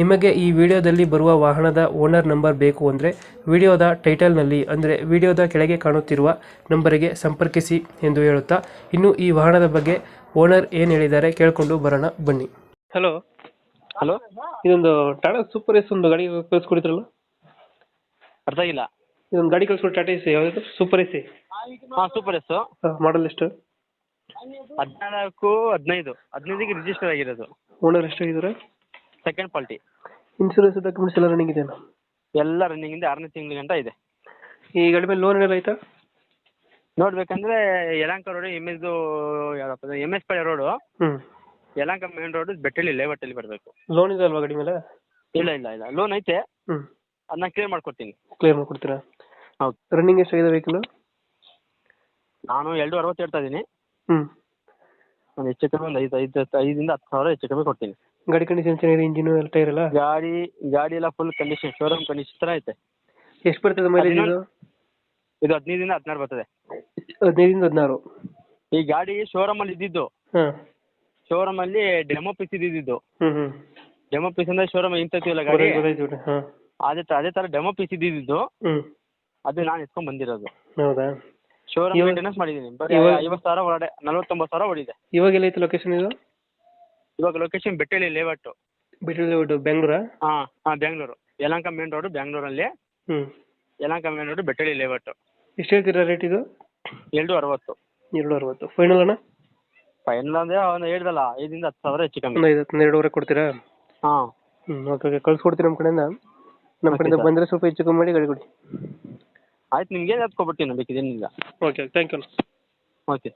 ನಿಮಗೆ ಈ ವಿಡಿಯೋದಲ್ಲಿ ಬರುವ ವಾಹನದ ಓನರ್ ನಂಬರ್ ಬೇಕು ಅಂದರೆ ವಿಡಿಯೋದ ಟೈಟಲ್ನಲ್ಲಿ ಅಂದರೆ ವಿಡಿಯೋದ ಕೆಳಗೆ ಕಾಣುತ್ತಿರುವ ನಂಬರಿಗೆ ಸಂಪರ್ಕಿಸಿ ಎಂದು ಹೇಳುತ್ತಾ ಇನ್ನು ಈ ವಾಹನದ ಬಗ್ಗೆ ಓನರ್ ಏನು ಹೇಳಿದ್ದಾರೆ ಕೇಳಿಕೊಂಡು ಬರೋಣ ಬನ್ನಿ. ಹಲೋ. ಹಲೋ. ಇದೊಂದು ಟಾಟಾ ಸೂಪರ್ ಎಸ್ ಒಂದು ಗಾಡಿ ಕಳಿಸ್ಕೊಡಿದ್ರಲ್ಲ? ಅರ್ಥ ಆಗಿಲ್ಲ ಇದೊಂದು ಗಾಡಿ ಕಳಿಸ್ಕೊಡಿ ಟಾಟಾ ಎಸ್ ಯಾವುದು? ಸೂಪರ್ ಎಸ್ ಹಾಂ ಸೂಪರ್ ಎಸ್. ಮಾಡಲ್ ಎಷ್ಟು? ಹದಿನಾಲ್ಕು ಹದಿನೈದು ಹದಿನೈದಿಗೆ ರಿಜಿಸ್ಟರ್ ಆಗಿರೋದು. ಓನರ್ ಎಷ್ಟಾಗಿದ್ದಾರೆ? ಸೆಕೆಂಡ್ ಕ್ವಾಲಿಟಿ ಇನ್ಸೂರೆನ್ಸ್ ಡಾಕ್ಯುಮೆಂಟ್ಸ್ ಎಲ್ಲ ರನ್ನಿಂಗ್ ಇದೆಯಾ? ಎಲ್ಲ ರನ್ನಿಂಗಿಂದ ಆರನೇ ತಿಂಗಳ ಗಂಟ ಇದೆ. ಈ ಗಾಡಿ ಮೇಲೆ ಲೋನ್ ಏನಾರ ಆಯ್ತಾ? ನೋಡ್ಬೇಕಂದ್ರೆ ಯಲಂಕ ರೋಡ್ ಎಂ ಎಸ್ದು ಯಾವ್ದಪ್ಪ ಎಂ ಎಸ್ ಪಳ್ಳಿ ರೋಡು ಹ್ಞೂ ಯಲಹಂಕ ಮೇನ್ ರೋಡು ಬೆಟ್ಟಳ್ಳಿ ಲೇಔಟಲ್ಲಿ ಬರಬೇಕು. ಲೋನ್ ಇದೆ ಅಲ್ವಾ ಗಾಡಿ ಮೇಲೆ? ಇಲ್ಲ ಇಲ್ಲ ಇಲ್ಲ. ಲೋನ್ ಐತೆ. ಹ್ಞೂ ಅದನ್ನ ಕ್ಲಿಯರ್ ಮಾಡ್ಕೊಡ್ತೀನಿ. ಕ್ಲಿಯರ್ ಮಾಡ್ಕೊಡ್ತೀರಾ? ಹೌದು. ರನ್ನಿಂಗ್ ಇದೆ ವೆಹಿಕಲ್ ನಾನು ಎರಡು ಅರವತ್ತು ಹೇಳ್ತಾ ಇದ್ದೀನಿ. ಹ್ಞೂ ಒಂದು ಹೆಚ್ಚು ಕಮ್ಮಿ ಒಂದು ಐದು ಐದು ಐದರಿಂದ ಹತ್ತು ಸಾವಿರ ಹೆಚ್ಚು ಕಮ್ಮಿ ಕೊಡ್ತೀನಿ. ಗಾಡಿ ಕಂಡೀಷನ್ ಚೆನ್ನಾಗಿದೆ ಇಂಜಿನ್ ಎಲ್ಲ ಟೈರ್ ಎಲ್ಲ? ಗಾಡಿ ಗಾಡಿ ಎಲ್ಲ ಫುಲ್ ಕಂಡೀಷನ್ ಶೋರೂಮ್ ಕಂಡೀಷನ್ ತರ ಐತೆ. ಎಷ್ಟು ಬರ್ತದೆ ಮೈಲೇಜ್ ಇದು? ಇದು ಹದಿನೈದಿಂದ ಹದಿನಾರು ಬರ್ತದೆ. ಹದಿನೈದಿಂದ ಹದಿನಾರು? ಈ ಗಾಡಿ ಶೋರೂಮಲ್ಲಿ ಇದ್ದಿದ್ದು. ಹಾಂ. ಶೋರೂಮಲ್ಲಿ ಡೆಮೋ ಪೀಸ್ ಇದ್ದಿದ್ದು ಹ್ಞೂ ಹ್ಞೂ ಡೆಮೋ ಪೀಸ್ ಅಂದ್ರೆ ಶೋರೂಮ್ ಇಂತಿಲ್ಲ ಗಾಡಿ. ಗೊತ್ತಾಯ್ತು ಗೊತ್ತಾಯ್ತು ಬಿಡಿ ಹಾಂ. ಅದೇ ತ- ಅದೇ ಥರ ಡೆಮೋ ಪೀಸ್ ಇದ್ದಿದ್ದು. ಹ್ಞೂ ಅದು ನಾನು ಎತ್ಕೊಂಡ್ ಬಂದಿರೋದು. ಹೌದಾ? ಶೋರೂಮ್ ಇವಾಗ- ಮೇಂಟೆನೆನ್ಸ್ ಮಾಡಿದ್ದೀನಿ. ಬರೀ ಇವಾಗ- ಐವತ್ತು ಸಾವಿರ ಒಳಗಡೆ ನಲ್ವತ್ತೊಂಬತ್ತು ಸಾವಿರ ಹೊಡಿದೆ ಇವಾಗ ಐತೆ ಲೊಕೇಶನ್ ಇದು? ಇವಾಗ ಲೊಕೇಶನ್ ಬೆಟ್ಟಳ್ಳಿ ಲೇಔಟು ಬಿಟ್ಟಲ್ಲಿ ಲೇಔಟ್ ಬೆಂಗಳೂರಾ ಹಾಂ ಹಾಂ ಬೆಂಗಳೂರು ಯಲಹಂಕ ಮೇನ್ ರೋಡ್ ಬೆಂಗಳೂರಲ್ಲಿ ಹ್ಞೂ Yelahanka main road Bettahalli layout ಎಷ್ಟು ಹೇಳ್ತೀರಾ ರೇಟ್ ಇದು? ಎರಡು ಅರವತ್ತು. ಎರಡು ಅರವತ್ತು. ಫೈನಲ್ ಅಣ್ಣ? ಫೈನಲ್ ಅಂದ್ರೆ ಅವನು ಹೇಳ್ದಲ್ಲ ಐದಿಂದ ಹತ್ತು ಸಾವಿರ ಹೆಚ್ಚು ಒಂದು ಕಮ್ಮಿ ಐದು ಹತ್ತು ಎರಡುವರೆ ಕೊಡ್ತೀರಾ? ಹಾಂ. ಹ್ಞೂ ಓಕೆ ಓಕೆ ಕಳ್ಸ್ಕೊಡ್ತೀನಿ ನಮ್ಮ ಕಡೆಯಿಂದ. ನಮ್ಮ ಕಡೆಯಿಂದ sir. ಬಂದರೆ ಸ್ವಲ್ಪ ಹೆಚ್ಚು ಕಮ್ಮಿ ಮಾಡಿ ಗಾಡಿ ಕೊಡಿ. ಆಯ್ತು ನಿಮ್ಗೆ ಹತ್ಕೊಬಿಡ್ತೀನಿ ಬೇಕಿದೇನಿಲ್ಲ ಓಕೆ ಥ್ಯಾಂಕ್ ಯು ಓಕೆ